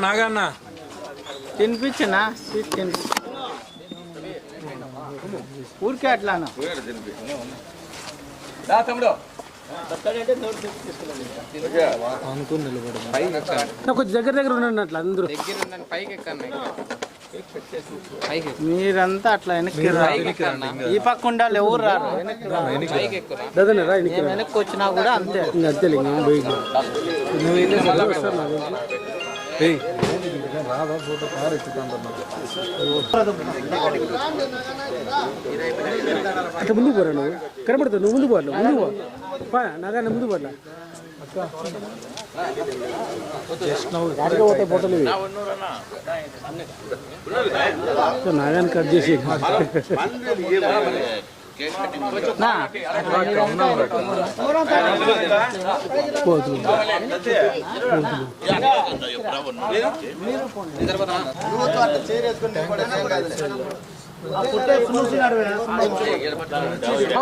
Naganna తినిపించనా? Sweet తినిపి ఊరికే అట్లానా? అనుకుని నిలబడి కొంచెం దగ్గర దగ్గర ఉండండి అట్లా అందరూ. మీరంతా అట్లా వెనక్కి ఈ పక్క ఉండాలి ఎవరు రారు? వెనక్కి వచ్చినా కూడా అంతే. అంతే ఇంకా పోయి రాదా ఫోటో కార్ ఎత్తుతాను అట్లా ముందుకు పోరా నువ్వు? కనబడుతుంది నువ్వు ముందు పోట్లా ముందు పో. నాకన్నా ముందు పోట్లా నాగాన్ని కట్ చేసి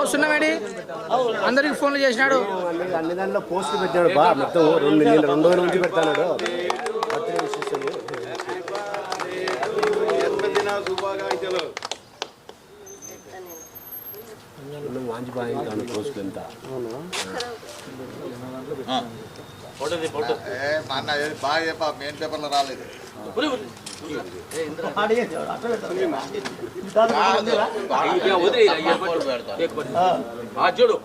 సున్నమేడి అందరికి ఫోన్లు చేసినాడు. అన్ని దాంట్లో పోస్ట్ పెట్టాడు బా మొత్తం రెండు రెండు వేల నుంచి పెడతాడు ఉన్న వాంచిపాయం పోస్ట్ ఎంత బాగా చెప్పా మెయిన్ పేపర్లో రాలేదు చూడు చూడు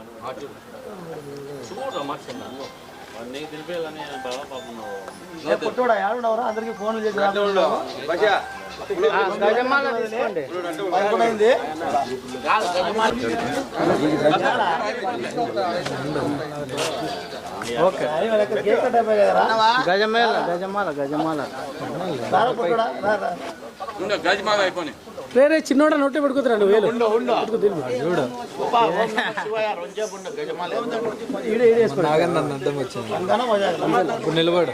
అందరికి ఫోన్లు చేసి గజమేల గజమాల గజమాల. గజమాల అయిపోయి వేరే చిన్నోడ నొట్టే పెట్టుకుతురా నువ్వు వేలు. చూడు. నాగన్న వచ్చింది. ఇప్పుడు నిలబడు.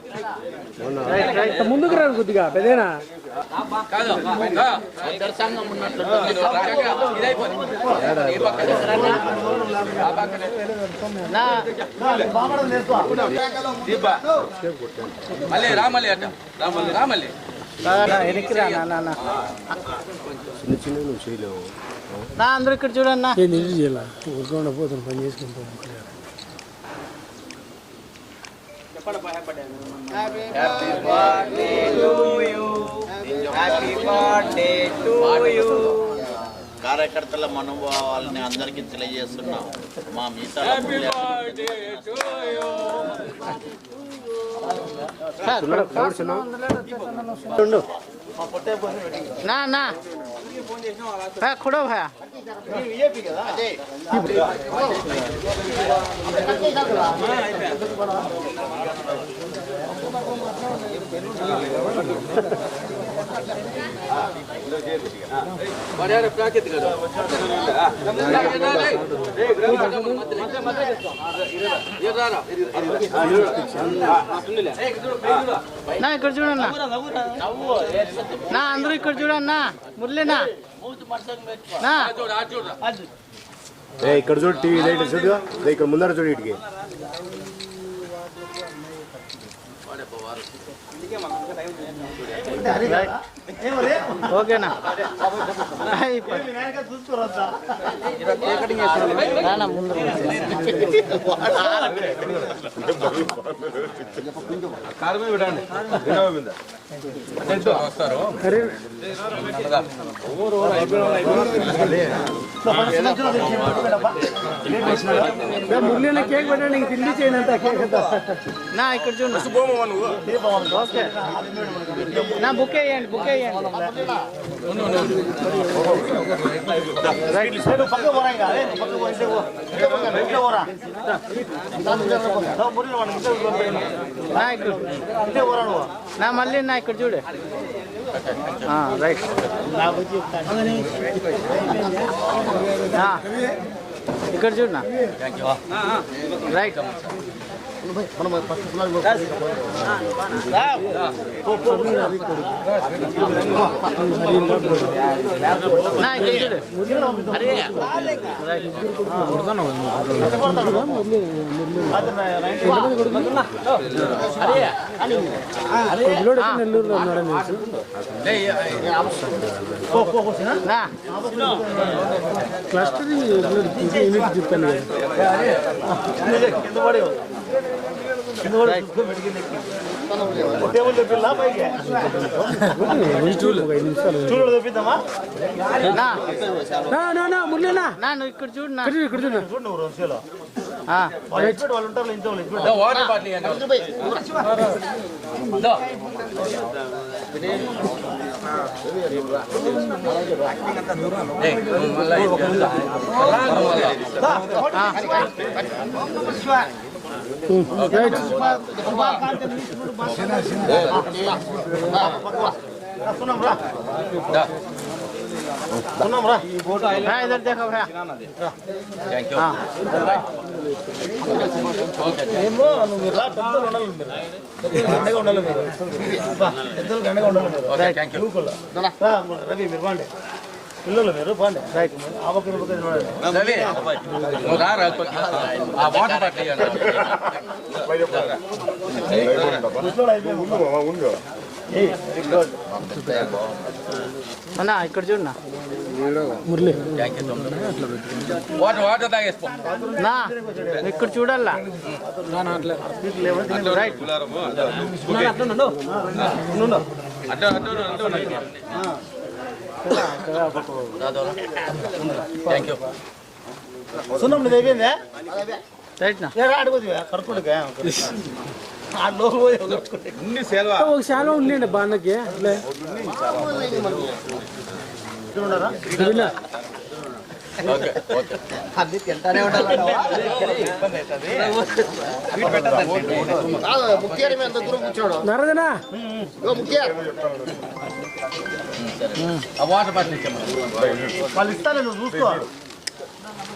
ముందుకు రాదు కొద్దిగా పెదేనా? కాదు ఇద్దరు మళ్ళీ రామల్లి రామల్లి రామల్లి నా, నువ్వు చేయలేవు నా అందరూ ఇక్కడ చూడండి నా ఏం నిజం చేయాల ఊరుకుండా పోతాను పని చేసుకుని పోతాను కార్యకర్తల మనోభావాలని అందరికీ తెలియజేస్తున్నాం మా మిగతా నా. నా భయ. ఖుడో భయ నా ఇక్కడ చూడన్నా. నా. అందరూ ఇక్కడ చూడన్నా. మురళినా. ఇక్కడ చూడు టీవీ లైట్ చూడు. ఇక్కడ ముందర చూడు ఇటుకి. ఓకేనా? అయిపోయి. రానా ముందు. మురళి కేక్ పెట్టండి నీకు తిండి చేయను అంత కేక్ నా ఇక్కడ చూడండి ఓకే నా బుక్ వేయండి బుక్ వేయండి. నా ఇక్కడ నా మళ్ళీ నా ఇక్కడ చూడు. రైట్. ఇక్కడ చూడనా రైట్ నా ఇక్కడ చూడు అరే నెల్లూరులో ఉన్నాడని తెలుసు నా క్లస్టరింగ్ యూనిట్ చెప్పాను కదా ఒక ఐదు నిమిషాలు నా. నా, నా, నా, మురళీనా నా. నువ్వు ఇక్కడ చూడు నా. ఇక్కడ చూడు, బాటిల్ ఇవ్వండి. దో. ఏమో నువ్వు ఇలా పెద్దలు ఉండాలి మీరు పెద్దలు గండగా ఉండాలి మీరు పెద్దలు గండగా ఉండాలి మీరు రవి మీరు బాండి పిల్లలు మీరు బాండి రైట్. అన్నా ఇక్కడ చూడు నా మురళి. Water water తాగేసుకో. నా ఇక్కడ చూడాలా రైట్ థ్యాంక్ యూ సున్నం నీది అయిపోయిందా కడుపుడుగా ఒక శాలం ఉండండి బాన్నకి అన్ని తింటానే ఉండాలంటావా? నరదనా ఆ వాటర్ బాటిల్ ఇచ్చాము వాళ్ళు ఇస్తాను నువ్వు చూసుకో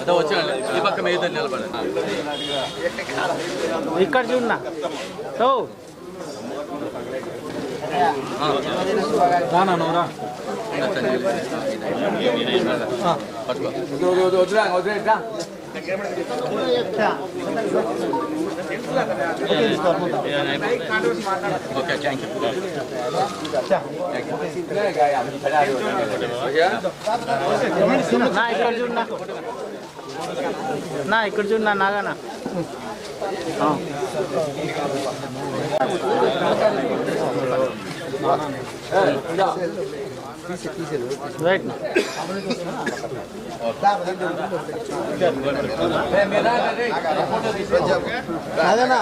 అదే వచ్చానండి ఈ పక్క మీద నిలబడండి ఇక్కడ చూడు నా రానా నువ్వు రా పట్టుకో ఓకే థ్యాంక్ యూ నా ఇక్కడ చూడు నా నా ఇక్కడ నాగానా ఆ. రైట్ నా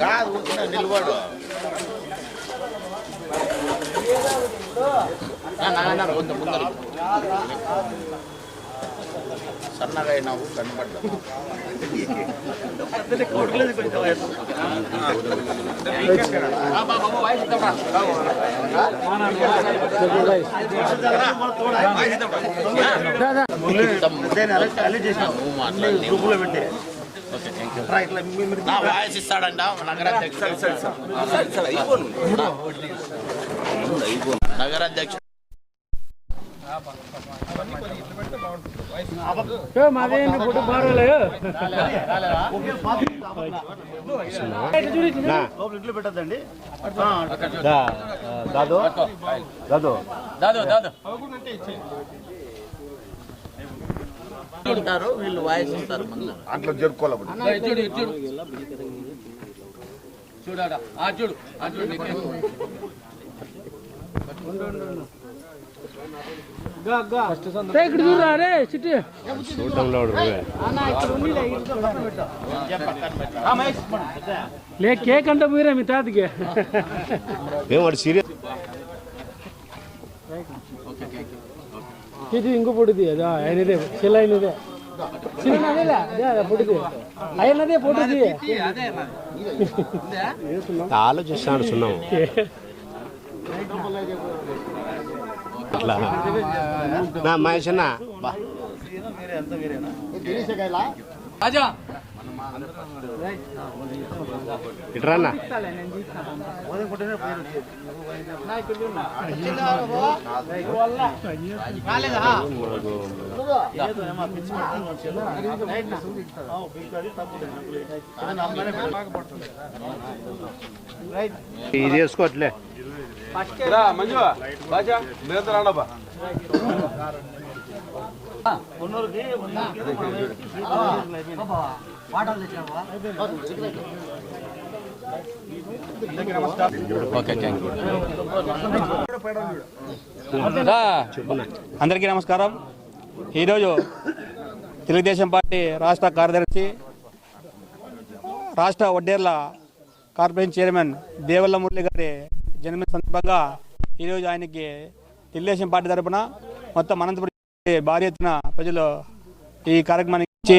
కాదు నిలబడు. నా నాన్న కొంత ముందర సన్నగా అయినావు కనబడ్డా నువ్వు మాట్లాడి గ్రూపులో పెట్టి ఓకే థ్యాంక్ యూ రా, ఇట్లా మీ- మీరు నా వాయిస్ ఇస్తాడంట నగరాధ్యక్షుడు నగరాధ్యక్షుడు మాదేంటి ఫోటో బాగాలే నా. దా, ఆ, దాదు. దాదు. దాదు దాదు. ఉంటారు వీళ్ళు వాయిస్ ఇస్తారు మళ్ళీ. ఇటు చూడు చూడాడా ఆ చూడు ఆ చూడు. నీకే. ఇక్కడ చూడరా రే చిట్టి చూడటంలో నువ్వే. లే కేక్ అంటే పోయిరా మీ తాతకి ఏం వాడు సీరియస్ ఇది ఇంకో పొడిది అదా ఆయనదే చెల్ల ఆయనదే చిన్న అదేలే అదే అదే పొడిది ఆయనదే పొడిది ఆలోచిస్తున్నాడు సున్నాము అట్లా. నా మహేష్ అన్న. రాజా. ఇది వేసుకోవట్లే రా మంజు బాజా మీరంతా రాండబ్బా ఓకే థ్యాంక్ యూ అందరికీ నమస్కారం. ఈరోజు తెలుగుదేశం పార్టీ రాష్ట్ర కార్యదర్శి రాష్ట్ర వడ్డేర్ల కార్పొరేషన్ చైర్మన్ దేవల్ల మురళి గారి జన్మదిన సందర్భంగా ఈరోజు ఆయనకి తెలుగుదేశం పార్టీ తరపున మొత్తం అనంతపురం భారీ ఎత్తున ప్రజలు ఈ కార్యక్రమానికి ఇచ్చి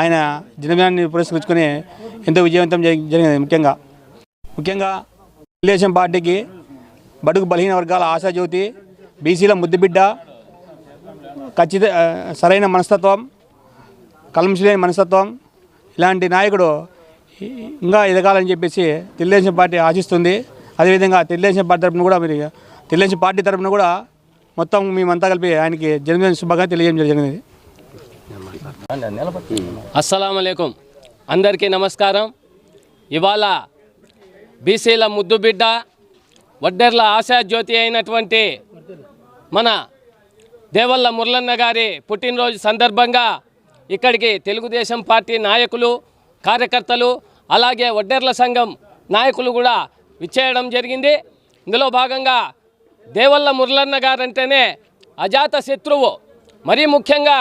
ఆయన జన్మదినాన్ని పురస్కరించుకుని ఎంతో విజయవంతం జరిగింది ముఖ్యంగా. ముఖ్యంగా తెలుగుదేశం పార్టీకి బడుగు బలహీన వర్గాల ఆశాజ్యోతి బీసీల ముద్దుబిడ్డ ఖచ్చిత సరైన మనస్తత్వం కలంశలేని మనస్తత్వం ఇలాంటి నాయకుడు ఇంకా ఎదగాలని చెప్పేసి తెలుగుదేశం పార్టీ ఆశిస్తుంది. అదేవిధంగా తెలుగుదేశం పార్టీ తరఫున కూడా మీరు తెలుగుదేశం పార్టీ తరఫున కూడా మొత్తం మేమంతా కలిపి ఆయనకి జన్మదిన శుభంగా తెలియజేయడం జరిగింది. అస్సలం అందరికీ నమస్కారం. ఇవాళ బీసీల ముద్దుబిడ్డ వడ్డెర్ల ఆశాజ్యోతి అయినటువంటి మన దేవల్ల మురళన్న గారి పుట్టినరోజు సందర్భంగా ఇక్కడికి తెలుగుదేశం పార్టీ నాయకులు కార్యకర్తలు అలాగే వడ్డెర్ల సంఘం నాయకులు కూడా విచ్చేయడం జరిగింది. ఇందులో భాగంగా దేవల్ల మురళన్న గారంటేనే అజాత శత్రువు. మరీ ముఖ్యంగా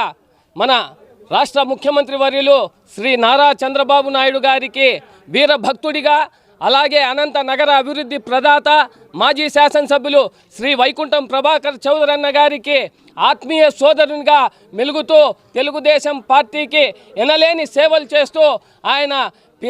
మన రాష్ట్ర ముఖ్యమంత్రి వర్యులు శ్రీ నారా చంద్రబాబు నాయుడు గారికి వీరభక్తుడిగా అలాగే అనంత నగర అభివృద్ధి ప్రదాత మాజీ శాసనసభ్యులు శ్రీ వైకుంఠం ప్రభాకర్ చౌదరన్న గారికి ఆత్మీయ సోదరునిగా మెలుగుతూ తెలుగుదేశం పార్టీకి ఎనలేని సేవలు చేస్తూ ఆయన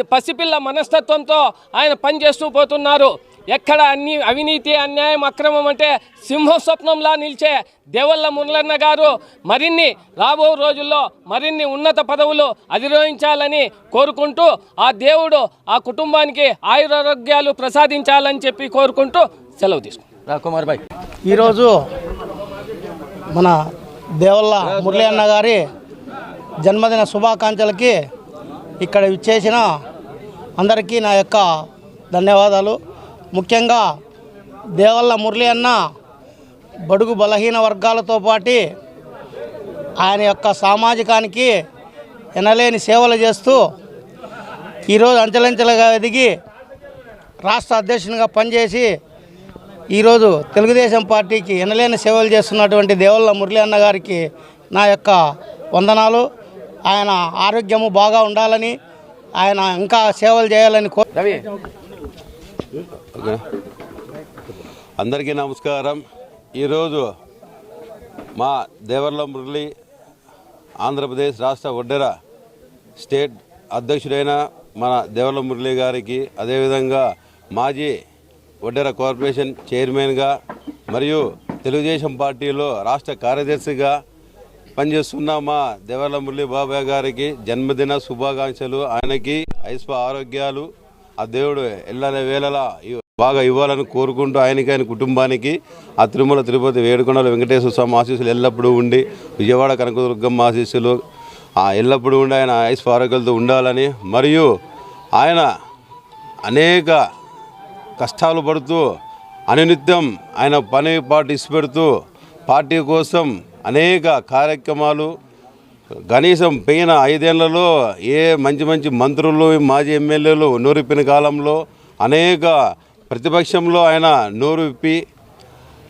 పసిపిల్ల మనస్తత్వంతో ఆయన పనిచేస్తూ పోతున్నారు. ఎక్కడ అన్ని అవినీతి అన్యాయం అక్రమం అంటే సింహ స్వప్నంలా నిలిచే దేవల్ల మురళన్న గారు మరిన్ని రాబో రోజుల్లో మరిన్ని ఉన్నత పదవులు అధిరోహించాలని కోరుకుంటూ ఆ దేవుడు ఆ కుటుంబానికి ఆయురారోగ్యాలు ప్రసాదించాలని చెప్పి కోరుకుంటూ సెలవు తీసుకుంటాం రా కుమార్ భాయ్ ఈరోజు మన దేవల్ల మురళీ అన్న గారి జన్మదిన శుభాకాంక్షలకి ఇక్కడ విచ్చేసిన అందరికీ నా యొక్క ధన్యవాదాలు. ముఖ్యంగా దేవల్ల మురళి అన్న బడుగు బలహీన వర్గాలతో పాటి ఆయన యొక్క సామాజికానికి ఎనలేని సేవలు చేస్తూ ఈరోజు అంచెలంచెలుగా ఎదిగి రాష్ట్ర అధ్యక్షునిగా పనిచేసి ఈరోజు తెలుగుదేశం పార్టీకి ఎనలేని సేవలు చేస్తున్నటువంటి దేవల్ల మురళీ అన్న గారికి నా యొక్క వందనాలు. ఆయన ఆరోగ్యము బాగా ఉండాలని ఆయన ఇంకా సేవలు చేయాలని కో అందరికీ నమస్కారం. ఈరోజు మా దేవర్ల మురళి ఆంధ్రప్రదేశ్ రాష్ట్ర ఒడ్డెర స్టేట్ అధ్యక్షుడైన మన దేవర్ల మురళి గారికి అదేవిధంగా మాజీ ఒడ్డెర కార్పొరేషన్ చైర్మన్గా మరియు తెలుగుదేశం పార్టీలో రాష్ట్ర కార్యదర్శిగా పనిచేస్తున్న మా దేవర్ల మురళి బాబాయ్ గారికి జన్మదిన శుభాకాంక్షలు. ఆయనకి ఐశ్వ ఆరోగ్యాలు. ఆ దేవుడు ఎల్లల వేళలా బాగా ఇవ్వాలని కోరుకుంటూ ఆయనకి ఆయన కుటుంబానికి ఆ తిరుమల తిరుపతి వేడుకొండల వెంకటేశ్వర స్వామి ఆశీస్సులు ఎల్లప్పుడూ ఉండి విజయవాడ కనకదుర్గమ్మ ఆశీస్సులు ఎల్లప్పుడూ ఉండి ఆయన ఐశ్వ ఆరోగ్యాలతో ఉండాలని మరియు ఆయన అనేక కష్టాలు పడుతూ అనునిత్యం ఆయన పని పాటు ఇచ్చిపెడుతూ పార్టీ కోసం అనేక కార్యక్రమాలు. కనీసం పోయిన ఐదేళ్ళలో ఏ మంచి మంచి మంత్రులు మాజీ ఎమ్మెల్యేలు నూరిప్పిన కాలంలో అనేక ప్రతిపక్షంలో ఆయన నోరుప్పి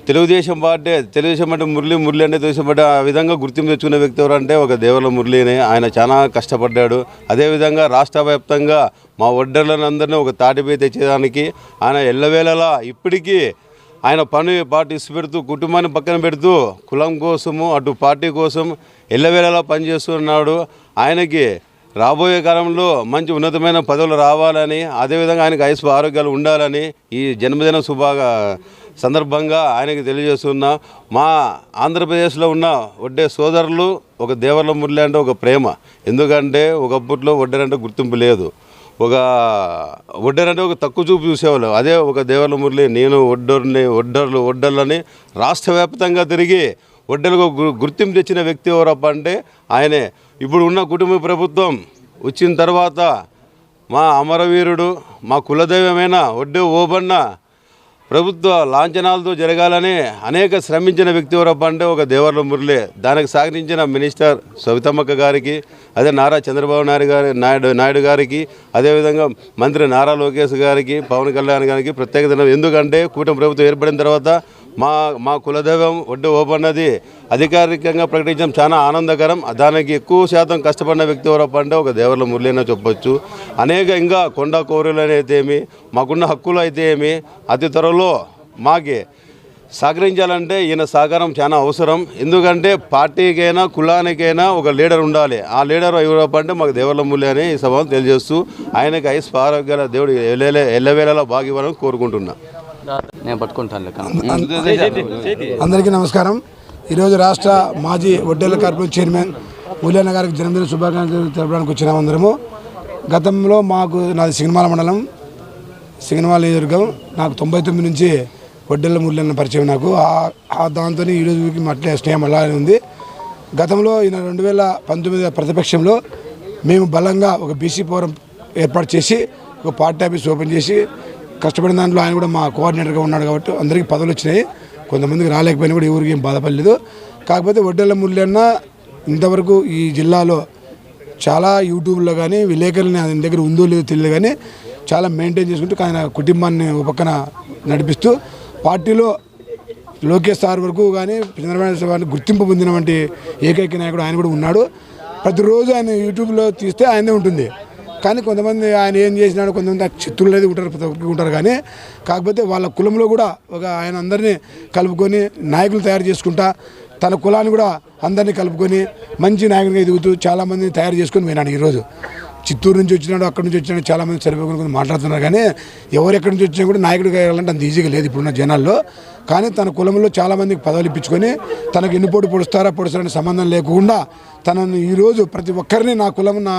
తెలుగుదేశం పార్టీ తెలుగుదేశం అంటే మురళి మురళి అంటే తెలుగుదేశం పార్టీ ఆ విధంగా గుర్తింపు తెచ్చుకునే వ్యక్తి ఎవరంటే ఒక దేవల మురళినే ఆయన చాలా కష్టపడ్డాడు. అదేవిధంగా రాష్ట్ర వ్యాప్తంగా మా ఒడ్డర్లందరినీ ఒక తాటిపై తెచ్చేదానికి ఆయన ఎల్లవేళలా ఇప్పటికీ ఆయన పని పార్టీ పెడుతూ కుటుంబాన్ని పక్కన పెడుతూ కులం కోసము అటు పార్టీ కోసం ఎల్లవేళలా పనిచేస్తున్నాడు ఆయనకి రాబోయే కాలంలో మంచి ఉన్నతమైన పదవులు రావాలని అదేవిధంగా ఆయనకు ఐసు ఆరోగ్యాలు ఉండాలని ఈ జన్మదిన శుభాగా సందర్భంగా ఆయనకి తెలియజేస్తున్నా. మా ఆంధ్రప్రదేశ్లో ఉన్న వడ్డే సోదరులు ఒక దేవర్ల మురళి అంటే ఒక ప్రేమ. ఎందుకంటే ఒకప్పట్లో వడ్డేరంటే గుర్తింపు లేదు. ఒక వడ్డరంటే ఒక తక్కువ చూపు చూసేవాళ్ళు. అదే ఒక దేవర్ల మురళి నేను ఒడ్డర్ని ఒడ్డర్లు ఒడ్డర్లని రాష్ట్ర వ్యాప్తంగా తిరిగి ఒడ్డలకు గుర్తింపు తెచ్చిన వ్యక్తి ఎవరప్ప అంటే ఆయనే. ఇప్పుడు ఉన్న కుటుంబ ప్రభుత్వం వచ్చిన తర్వాత మా అమరవీరుడు మా కులదైవమైన ఒడ్డే ఓబన్న ప్రభుత్వ లాంఛనాలతో జరగాలని అనేక శ్రమించిన వ్యక్తి ఎవరప్ప అంటే ఒక దేవర్ల మురళి. దానికి సహకరించిన మినిస్టర్ సవితమ్మక్క గారికి అదే నారా చంద్రబాబు నాయుడు గారి నాయుడు నాయుడు గారికి అదేవిధంగా మంత్రి నారా లోకేష్ గారికి పవన్ కళ్యాణ్ గారికి ప్రత్యేక ఎందుకంటే కూటమి ప్రభుత్వం ఏర్పడిన తర్వాత మా మా కులదైవం ఒడ్డు ఓపన్నది అధికారికంగా ప్రకటించడం చాలా ఆనందకరం. దానికి ఎక్కువ శాతం కష్టపడిన వ్యక్తి ఎవరప్ప అంటే ఒక దేవర్ల మురళి చెప్పొచ్చు. అనేక ఇంకా కొండ కోరులు అయితే ఏమి మాకున్న హక్కులు అయితే ఏమి అతి త్వరలో మాకి సహకరించాలంటే ఈయన సహకారం చాలా అవసరం. ఎందుకంటే పార్టీకైనా కులానికైనా ఒక లీడర్ ఉండాలి. ఆ లీడర్ ఎవరప్ప అంటే మాకు దేవర్ల మురళి అని ఈ సభను తెలియజేస్తూ ఆయనకి ఐస్ ఆరోగ్యాల దేవుడు ఎల్లవేళ ఎల్లవేళలా బాగా ఇవ్వాలని కోరుకుంటున్నా. నేను పట్టుకుంటాను అందరికీ నమస్కారం. ఈరోజు రాష్ట్ర మాజీ వడ్డేల కార్పొరేషన్ చైర్మన్ మూల్యాన్న గారికి జన్మదిన శుభాకాంక్షలు తెలపడానికి వచ్చినాం అందరము. గతంలో మాకు నాది సినిమాల మండలం సినిమాల నియోజకవర్గం. నాకు తొంభై తొమ్మిది నుంచి వడ్డెల మూల్యాన్న పరిచయం నాకు. ఆ- దాంతో ఈరోజుకి అట్లే స్నేహం అలానే ఉంది. గతంలో ఈయన రెండు వేల పంతొమ్మిది ప్రతిపక్షంలో మేము బలంగా ఒక బీసీ ఫోరం ఏర్పాటు చేసి ఒక పార్టీ ఆఫీస్ ఓపెన్ చేసి కష్టపడిన దాంట్లో ఆయన కూడా మా కోఆర్డినేటర్గా ఉన్నాడు కాబట్టి అందరికీ పదవులు వచ్చినాయి. కొంతమందికి రాలేకపోయినా కూడా ఎవరికి ఏం బాధపడలేదు. కాకపోతే వడ్డెల మురళన్న ఇంతవరకు ఈ జిల్లాలో చాలా యూట్యూబ్లో కానీ విలేకరులని ఆయన దగ్గర ఉందో లేదో తెలియదు కానీ చాలా మెయింటైన్ చేసుకుంటూ ఆయన కుటుంబాన్ని ఒక పక్కన నడిపిస్తూ పార్టీలో లోకేష్ సార్ వరకు కానీ చంద్రబాబు గుర్తింపు పొందినటువంటి ఏకైక నాయకుడు ఆయన కూడా ఉన్నాడు. ప్రతిరోజు ఆయన యూట్యూబ్లో తీస్తే ఆయనే ఉంటుంది. కానీ కొంతమంది ఆయన ఏం చేసినాడు కొంతమంది ఆ చిత్తులు అనేది ఉంటారు ప్రతి ఉంటారు. కానీ కాకపోతే వాళ్ళ కులంలో కూడా ఒక ఆయన అందరినీ కలుపుకొని నాయకులు తయారు చేసుకుంటా తన కులాన్ని కూడా అందరినీ కలుపుకొని మంచి నాయకునిగా ఎదుగుతూ చాలామందిని తయారు చేసుకొని పోయినాడు ఈరోజు. చిత్తూరు నుంచి వచ్చినాడు అక్కడి నుంచి వచ్చినాడు చాలామంది సరిపోకుండా మాట్లాడుతున్నారు. కానీ ఎవరు ఎక్కడి నుంచి వచ్చినా కూడా నాయకుడు కావాలంటే అంత ఈజీగా లేదు ఇప్పుడున్న జనాల్లో. కానీ తన కులంలో చాలామందికి పదవులు ఇప్పించుకొని తనకు ఎన్ని పోటీ పొడుస్తారా పొడుస్తారని సంబంధం లేకుండా తనను ఈరోజు ప్రతి ఒక్కరిని నా కులం నా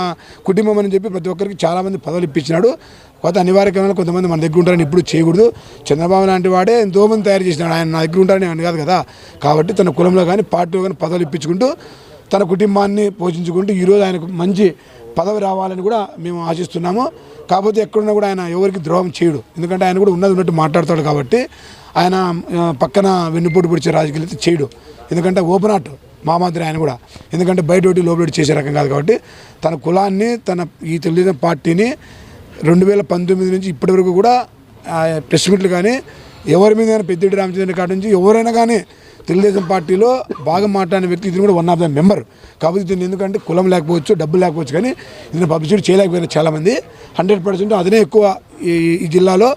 కుటుంబం అని చెప్పి ప్రతి ఒక్కరికి చాలామంది పదవులు ఇప్పించినాడు. కొత్త అనివార్య కారణాలు కొంతమంది మన దగ్గర ఉంటారని ఇప్పుడు చేయకూడదు. చంద్రబాబు లాంటి వాడే ఎంతోమంది తయారు చేసినాడు. ఆయన నా దగ్గర ఉంటారని అని కాదు కదా. కాబట్టి తన కులంలో కానీ పార్టీలో కానీ పదవులు ఇప్పించుకుంటూ తన కుటుంబాన్ని పోషించుకుంటూ ఈరోజు ఆయనకు మంచి పదవి రావాలని కూడా మేము ఆశిస్తున్నాము. కాకపోతే ఎక్కడున్నా కూడా ఆయన ఎవరికి ద్రోహం చేయడు. ఎందుకంటే ఆయన కూడా ఉన్నది ఉన్నట్టు మాట్లాడతాడు కాబట్టి ఆయన పక్కన వెన్నుపోటు పొడిచే రాజకీయాలు అయితే చేయడు. ఎందుకంటే ఓపెన్ ఆర్ట్ మా మాదిరి ఆయన కూడా. ఎందుకంటే బయట ఒకటి లోపల చేసే రకం కాదు కాబట్టి తన కులాన్ని తన ఈ తెలుగుదేశం పార్టీని రెండు వేల పంతొమ్మిది నుంచి ఇప్పటి వరకు కూడా ఆ, ప్రెస్ మీట్లు కానీ ఎవరి మీద పెద్దిరెడ్డి రామచంద్ర కాడి నుంచి ఎవరైనా కానీ తెలుగుదేశం పార్టీలో బాగా మాట్లాడిన వ్యక్తి ఇతను కూడా వన్ ఆఫ్ ద మెంబర్ కాబట్టి ఇతను ఎందుకంటే కులం లేకపోవచ్చు డబ్బు లేకపోవచ్చు కానీ ఇతను పబ్లిసిటీ చేయలేకపోయినా చాలామంది. హండ్రెడ్ పర్సెంట్ అదనే ఎక్కువ ఈ ఈ జిల్లాలో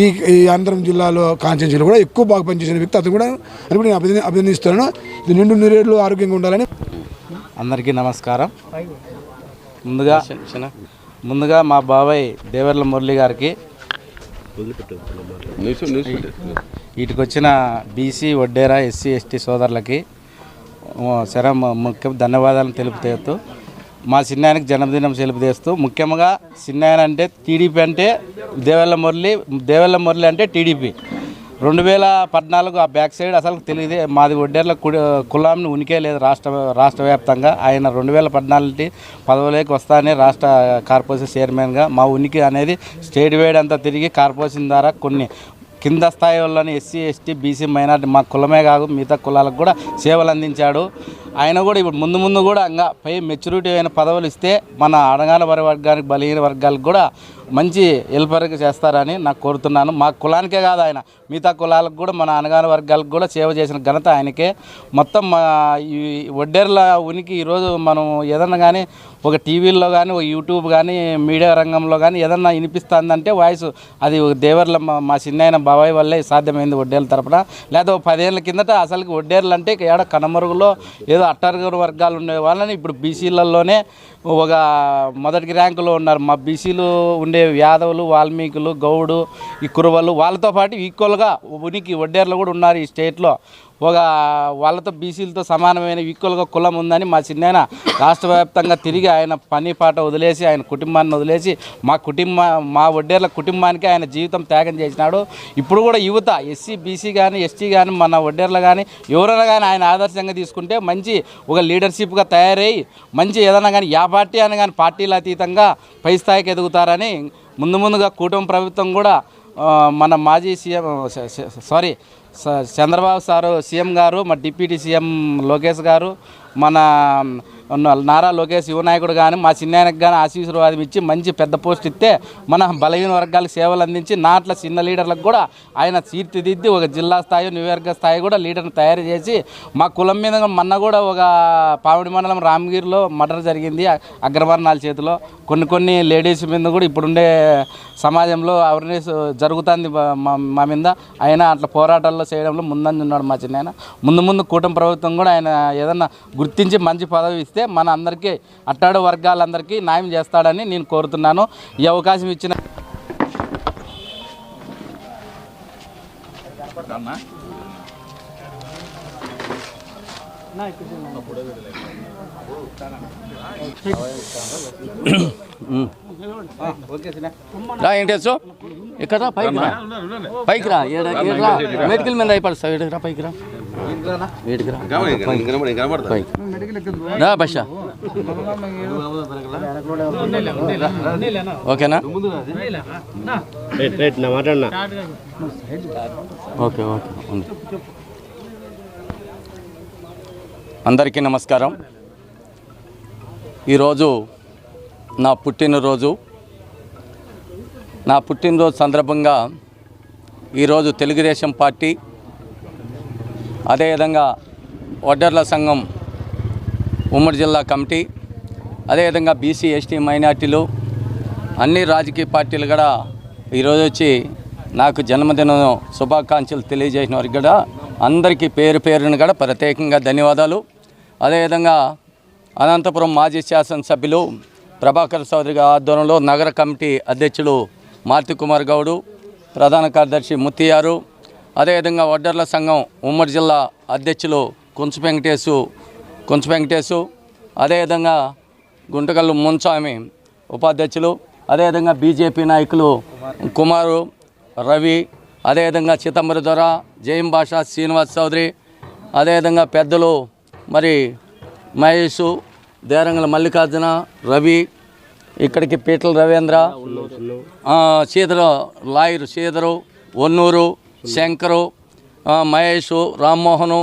ఈ ఈ ఆంధ్రం జిల్లాలో కాన్స్టిట్యూన్సీలో కూడా ఎక్కువ బాగా పనిచేసిన వ్యక్తి. అతను కూడా అని కూడా నేను అభినందిస్తున్నాను. ఇది నిండు నూరేళ్ళు ఆరోగ్యంగా ఉండాలని. అందరికీ నమస్కారం. ముందుగా ముందుగా మా బాబాయ్ దేవర్ల మురళి గారికి వీటికి వచ్చిన బీసీ వడ్డేరా ఎస్సీ ఎస్టీ సోదరులకి శరం ముఖ్య ధన్యవాదాలను తెలుపుతూ మా చిన్నాయనకి జన్మదినం సెలబ్రేస్తూ ముఖ్యంగా చిన్నాయన అంటే టీడీపీ అంటే దేవెల్ల మురళి దేవెల్ల మురళి అంటే టీడీపీ. రెండు వేల పద్నాలుగు ఆ బ్యాక్ సైడ్ అసలు తెలియదే. మాది ఒడ్డేర్ల కుడి కులాంని ఉనికే లేదు రాష్ట్ర రాష్ట్ర వ్యాప్తంగా ఆయన రెండు వేల పద్నాలుగు పదవులోకి వస్తానే రాష్ట్ర కార్పొరేషన్ చైర్మన్గా. మా ఉనికి అనేది స్టేట్ వైడ్ అంతా తిరిగి కార్పొరేషన్ ద్వారా కొన్ని కింద స్థాయి వాళ్ళని ఎస్సీ ఎస్టీ బీసీ మైనార్టీ మా కులమే కాదు మిగతా కులాలకు కూడా సేవలు అందించాడు. ఆయన కూడా ఇప్పుడు ముందు ముందు కూడా ఇంకా పై మెచ్యూరిటీ అయిన పదవులు ఇస్తే మన అడగాల వరి వర్గానికి బలహీన వర్గాలకు కూడా మంచి హెల్పర్గా చేస్తారని నాకు కోరుతున్నాను. మా కులానికే కాదు ఆయన. మిగతా కులాలకు కూడా మన అనగాన వర్గాలకు కూడా సేవ చేసిన ఘనత ఆయనకే. మొత్తం మా ఈ వడ్డేర్ల ఉనికి ఈరోజు మనం ఏదన్నా కానీ ఒక టీవీల్లో కానీ ఒక యూట్యూబ్ కానీ మీడియా రంగంలో కానీ ఏదన్నా వినిపిస్తుందంటే వాయిస్ అది దేవర్ల మా మా చిన్నాయన బాబాయ్ వల్లే సాధ్యమైంది వడ్డేర్ల తరపున. లేదా ఒక పదేళ్ళ కిందట అసలు వడ్డేర్లు అంటే ఏడ కనమరుగులో ఏదో అట్టర్గర్ వర్గాలు ఉండే వాళ్ళని ఇప్పుడు బీసీలలోనే ఒక మొదటి ర్యాంకులో ఉన్నారు. మా బీసీలు ఉండే యాదవులు వాల్మీకులు గౌడు ఈ కురవలు వాళ్ళతో పాటు ఈక్వల్గా ఉనికి వడ్డేర్లు కూడా ఉన్నారు ఈ స్టేట్లో ఒక వాళ్ళతో బీసీలతో సమానమైన ఈక్వల్గా కులం ఉందని మా చిన్నాయన రాష్ట్ర వ్యాప్తంగా తిరిగి ఆయన పని పాట వదిలేసి ఆయన కుటుంబాన్ని వదిలేసి మా కుటుంబ మా వడ్డేర్ల కుటుంబానికి ఆయన జీవితం త్యాగం చేసినాడు. ఇప్పుడు కూడా యువత ఎస్సీ బీసీ కానీ ఎస్టీ కానీ మన వడ్డేర్లు కానీ ఎవరైనా కానీ ఆయన ఆదర్శంగా తీసుకుంటే మంచి ఒక లీడర్షిప్గా తయారై మంచి ఏదైనా కానీ యా పార్టీ అని కానీ పార్టీల అతీతంగా పై స్థాయికి ఎదుగుతారని ముందు ముందుగా కూటమి ప్రభుత్వం కూడా మన మాజీ CM sorry Chandrababu sir CM గారు మా డిప్యూటీ సీఎం లోకేష్ గారు మన నారా లోకేష్ యువనాయకుడు కానీ మా చిన్నాయనకు కానీ ఆశీర్వాదం ఇచ్చి మంచి పెద్ద పోస్ట్ ఇస్తే మన బలహీన వర్గాలకు సేవలు అందించి నాట్ల చిన్న లీడర్లకు కూడా ఆయన తీర్చిదిద్ది ఒక జిల్లా స్థాయి నియోజకవర్గ స్థాయి కూడా లీడర్ని తయారు చేసి మా కులం మీద మొన్న కూడా ఒక పావిడి మండలం రామగిరిలో మర్డర్ జరిగింది అగ్రవర్ణాల చేతిలో. కొన్ని కొన్ని లేడీస్ మీద కూడా ఇప్పుడుండే సమాజంలో అవేర్నెస్ జరుగుతుంది మా మీద. ఆయన అట్లా పోరాటాల్లో చేయడంలో ముందంజున్నాడు మా చిన్న ముందు ముందు కూటమి ప్రభుత్వం కూడా ఆయన ఏదన్నా గుర్తించి మంచి పదవి ఇస్తే మన అందరికీ అట్టాడు వర్గాలందరికీ న్యాయం చేస్తాడని నేను కోరుతున్నాను. ఈ అవకాశం ఇచ్చిన రా వెంకటేశ్వర ఇక్కడ రా పైకి రా. పైకి రా మెడికల్ మీద అయిపడుస్తావు ఈడకి రా పైకి రా. బష. ఓకేనా? మాట్లాడినా ఓకే ఓకే అందరికీ నమస్కారం. ఈరోజు నా పుట్టినరోజు. నా పుట్టినరోజు సందర్భంగా ఈరోజు తెలుగుదేశం పార్టీ అదేవిధంగా వడ్డర్ల సంఘం ఉమ్మడి జిల్లా కమిటీ అదేవిధంగా బీసీ ఎస్టీ మైనార్టీలు అన్ని రాజకీయ పార్టీలు కూడా ఈరోజు వచ్చి నాకు జన్మదిన శుభాకాంక్షలు తెలియజేసిన వారికి కూడా అందరికీ పేరు పేరును కూడా ప్రత్యేకంగా ధన్యవాదాలు. అదేవిధంగా అనంతపురం మాజీ శాసనసభ్యులు ప్రభాకర్ చౌదరి ఆధ్వర్యంలో నగర కమిటీ అధ్యక్షులు మార్తి కుమార్ గౌడు ప్రధాన కార్యదర్శి ముత్తియారు అదేవిధంగా వడ్డర్ల సంఘం ఉమ్మడి జిల్లా అధ్యక్షులు కుంచు వెంకటేశు కుంచు వెంకటేశు అదేవిధంగా గుంటకల్లు మున్స్వామి ఉపాధ్యక్షులు అదేవిధంగా బీజేపీ నాయకులు కుమారు రవి అదేవిధంగా చిదంబరి దొర జయం భాష శ్రీనివాస్ చౌదరి అదేవిధంగా పెద్దలు మరి మహేష్ దేరంగల మల్లికార్జున రవి ఇక్కడికి పీటల రవీంద్ర సీదరు లాయరు సీదరు ఒన్నూరు శంకరు మహేష్ రామ్మోహను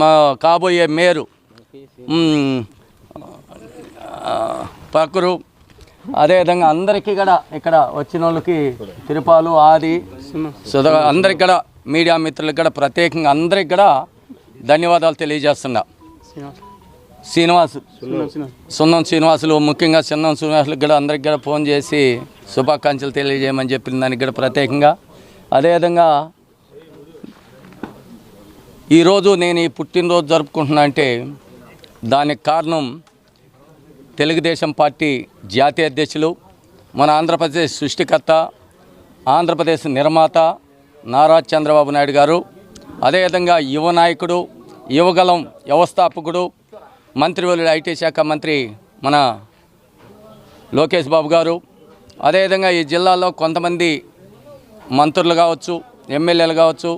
మా కాబోయే మేరు పకరు అదేవిధంగా అందరికీ కూడా ఇక్కడ వచ్చిన వాళ్ళకి తిరుపాలు ఆది సుధా అందరికి కూడా మీడియా మిత్రులకు కూడా ప్రత్యేకంగా అందరికి కూడా ధన్యవాదాలు తెలియజేస్తున్నా. శ్రీనివాస్. సున్నం శ్రీనివాసులు ముఖ్యంగా సున్నం శ్రీనివాసులకు కూడా అందరికి కూడా ఫోన్ చేసి శుభాకాంక్షలు తెలియజేయమని చెప్పిన దానికి కూడా ప్రత్యేకంగా. అదేవిధంగా ఈరోజు నేను ఈ పుట్టినరోజు జరుపుకుంటున్నా అంటే దానికి కారణం తెలుగుదేశం పార్టీ జాతీయ అధ్యక్షులు మన ఆంధ్రప్రదేశ్ సృష్టికర్త ఆంధ్రప్రదేశ్ నిర్మాత నారా చంద్రబాబు నాయుడు గారు. అదేవిధంగా యువ నాయకుడు యువగలం వ్యవస్థాపకుడు మంత్రివర్యుడు ఐటీ శాఖ మంత్రి మన లోకేష్ బాబు గారు. అదేవిధంగా ఈ జిల్లాలో కొంతమంది మంత్రులు కావచ్చు ఎమ్మెల్యేలు కావచ్చు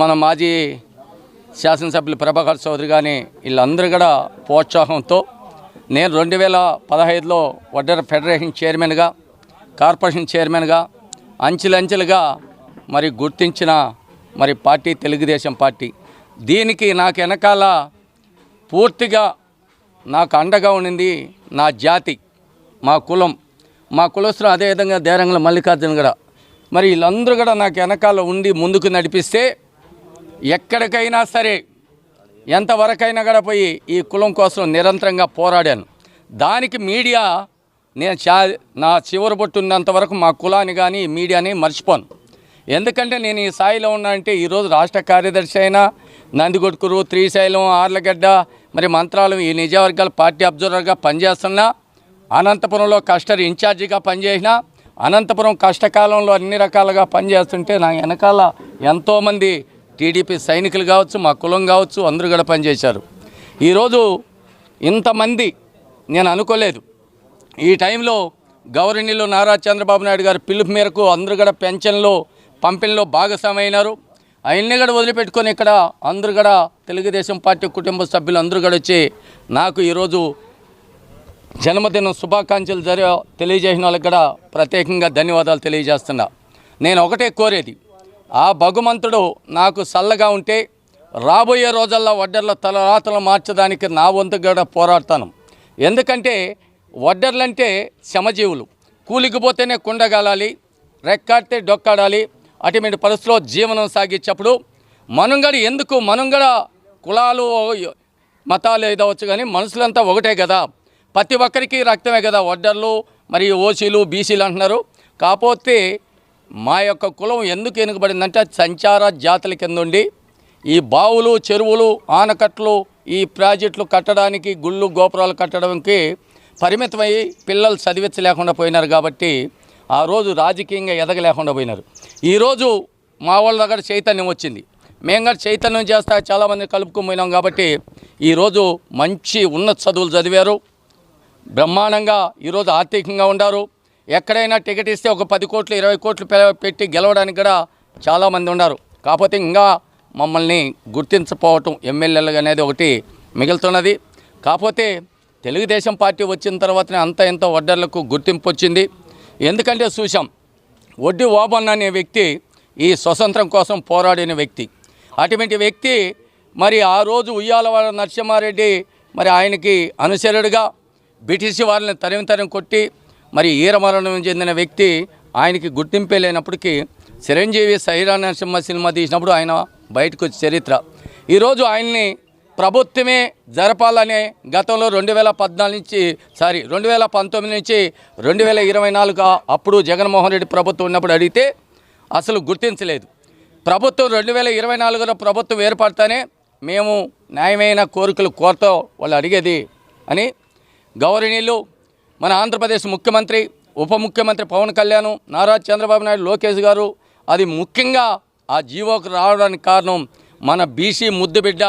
మన మాజీ శాసనసభ్యులు ప్రభాకర్ చౌదరి కానీ వీళ్ళందరూ కూడా ప్రోత్సాహంతో నేను రెండు వేల పదహైదులో వడ్డర ఫెడరేషన్ చైర్మన్గా కార్పొరేషన్ చైర్మన్గా అంచెలంచెలుగా మరి గుర్తించిన మరి పార్టీ తెలుగుదేశం పార్టీ. దీనికి నాకు వెనకాల పూర్తిగా నాకు అండగా ఉండింది నా జాతి మా కులం. మా కులస్తులు అదేవిధంగా దేరంగుల మల్లికార్జున కూడా మరి వీళ్ళందరూ కూడా నాకు వెనకాల ఉండి ముందుకు నడిపిస్తే ఎక్కడికైనా సరే ఎంతవరకైనా కూడా పోయి ఈ కులం కోసం నిరంతరంగా పోరాడాను. దానికి మీడియా నేను చా నా చివరి బొట్టు వరకు మా కులాన్ని కానీ మీడియాని మర్చిపోను. ఎందుకంటే నేను ఈ స్థాయిలో ఉన్నా అంటే ఈరోజు రాష్ట్ర కార్యదర్శి అయినా నందిగొట్కూరు త్రీశైలం ఆర్లగడ్డ మరి మంత్రాలు ఈ నిజవర్గాల పార్టీ అబ్జర్వర్గా పనిచేస్తున్నా అనంతపురంలో కస్టర్ ఇన్ఛార్జిగా పనిచేసిన అనంతపురం కష్టకాలంలో అన్ని రకాలుగా పనిచేస్తుంటే నా వెనకాల ఎంతోమంది టీడీపీ సైనికులు కావచ్చు మా కులం కావచ్చు అందరూ కూడా పనిచేశారు. ఈరోజు ఇంతమంది నేను అనుకోలేదు. ఈ టైంలో గౌరవనీయులు నారా చంద్రబాబు నాయుడు గారి పిలుపు మేరకు అందరూ కూడా పెన్షన్లో పంపిణీలో భాగస్వామైనారు. ఆయన్ని కూడా వదిలిపెట్టుకొని ఇక్కడ అందరు కూడా తెలుగుదేశం పార్టీ కుటుంబ సభ్యులు అందరూ కూడా వచ్చి నాకు ఈరోజు జన్మదినం శుభాకాంక్షలు జరి తెలియజేసిన వాళ్ళకి కూడా ప్రత్యేకంగా ధన్యవాదాలు తెలియజేస్తున్నా. నేను ఒకటే కోరేది ఆ భగవంతుడు నాకు చల్లగా ఉంటే రాబోయే రోజుల్లో వడ్డర్ల తలరాతలు మార్చడానికి నా వంతు కూడా పోరాడతాను. ఎందుకంటే వడ్డర్లంటే శ్రమజీవులు కూలికి పోతేనే కుండగాలాలి రెక్కాడితే డొక్కాడాలి అటువంటి పరిస్థితిలో జీవనం సాగించేప్పుడు మనుగడ ఎందుకు మనుగడ కులాలు మతాలు ఏదవచ్చు కానీ మనుషులంతా ఒకటే కదా. ప్రతి ఒక్కరికి రక్తమే కదా. వడ్డర్లు మరియు ఓసీలు బీసీలు అంటున్నారు. కాకపోతే మా యొక్క కులం ఎందుకు ఎనుకబడిందంటే సంచార జాతుల కింద ఉండి ఈ బావులు చెరువులు ఆనకట్లు ఈ ప్రాజెక్టులు కట్టడానికి గుళ్ళు గోపురాలు కట్టడానికి పరిమితమై పిల్లలు చదివించలేకుండా పోయినారు కాబట్టి ఆ రోజు రాజకీయంగా ఎదగలేకుండా పోయినారు. ఈరోజు మా వాళ్ళ దగ్గర చైతన్యం వచ్చింది. మేము కూడా చైతన్యం చేస్తా చాలామంది కలుపుకొని పోయినాం కాబట్టి ఈరోజు మంచి ఉన్నత చదువులు చదివారు. బ్రహ్మాండంగా ఈరోజు ఆర్థికంగా ఉండారు. ఎక్కడైనా టికెట్ ఇస్తే ఒక పది కోట్లు ఇరవై కోట్లు పెట్టి గెలవడానికి కూడా చాలామంది ఉన్నారు కాకపోతే ఇంకా మమ్మల్ని గుర్తించపోవటం ఎమ్మెల్యేలు అనేది ఒకటి మిగులుతున్నది. కాకపోతే తెలుగుదేశం పార్టీ వచ్చిన తర్వాతనే అంత ఇంత వడ్డర్లకు గుర్తింపు వచ్చింది. ఎందుకంటే చూసాం వడ్డీ ఓబన్ అనే వ్యక్తి ఈ స్వతంత్రం కోసం పోరాడిన వ్యక్తి. అటువంటి వ్యక్తి మరి ఆ రోజు ఉయ్యాలవాడ నరసింహారెడ్డి మరి ఆయనకి అనుచరుడుగా బ్రిటిష్ వారిని తరిమి తరిమి కొట్టి మరి ఈరమరణం చెందిన వ్యక్తి ఆయనకి గుర్తింపే లేనప్పటికీ చిరంజీవి సైరా నరసింహ సినిమా తీసినప్పుడు ఆయన బయటకు వచ్చి చరిత్ర ఈరోజు ఆయన్ని ప్రభుత్వమే జరపాలనే గతంలో రెండు వేల పద్నాలుగు నుంచి సారీ రెండు వేల పంతొమ్మిది నుంచి రెండు వేల ఇరవై నాలుగు అప్పుడు జగన్మోహన్ రెడ్డి ప్రభుత్వం ఉన్నప్పుడు అడిగితే అసలు గుర్తించలేదు. ప్రభుత్వం రెండు వేల ఇరవై నాలుగులో ప్రభుత్వం ఏర్పడతానే మేము న్యాయమైన కోరికలు కోరుతూ వాళ్ళు అడిగేది అని గౌరవనీయులు మన ఆంధ్రప్రదేశ్ ముఖ్యమంత్రి ఉప ముఖ్యమంత్రి పవన్ కళ్యాణ్ నారా చంద్రబాబు నాయుడు లోకేష్ గారు అది ముఖ్యంగా ఆ జీవోకు రావడానికి కారణం మన బీసీ ముద్దుబిడ్డ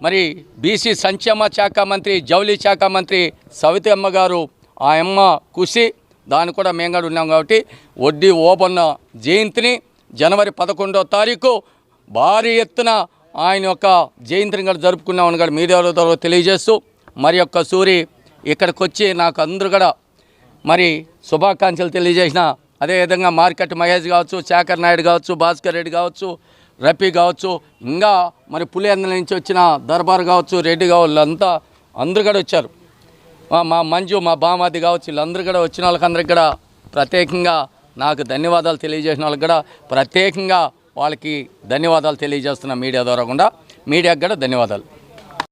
మరి బీసీ సంక్షేమ శాఖ మంత్రి జౌలి శాఖ మంత్రి సవితి అమ్మ గారు ఆ అమ్మ కృషి దాన్ని కూడా మేము కూడా ఉన్నాం కాబట్టి వడ్డీ ఓపన్న జయంతిని జనవరి పదకొండో తారీఖు భారీ ఎత్తున ఆయన యొక్క జయంతిని కూడా జరుపుకున్నామని కూడా మీడియాలో ద్వారా తెలియజేస్తూ మరి యొక్క సూరి ఇక్కడికి వచ్చి నాకు అందరూ కూడా మరి శుభాకాంక్షలు తెలియజేసిన అదేవిధంగా మార్కెట్ మహేష్ కావచ్చు శేఖర్ నాయుడు కావచ్చు భాస్కర్ రెడ్డి కావచ్చు రఫీ కావచ్చు ఇంకా మరి పులివెందుల నుంచి వచ్చిన దర్బార్ కావచ్చు రెడ్డి కావచ్చు అంతా అందరు కూడా వచ్చారు. మా- మా మంజు మా బామాది కావచ్చు వీళ్ళందరూ కూడా వచ్చిన వాళ్ళకందరికి కూడా ప్రత్యేకంగా నాకు ధన్యవాదాలు తెలియజేసిన వాళ్ళకి కూడా ప్రత్యేకంగా వాళ్ళకి ధన్యవాదాలు తెలియజేస్తున్న మీడియా ద్వారా కూడా మీడియాకి కూడా ధన్యవాదాలు.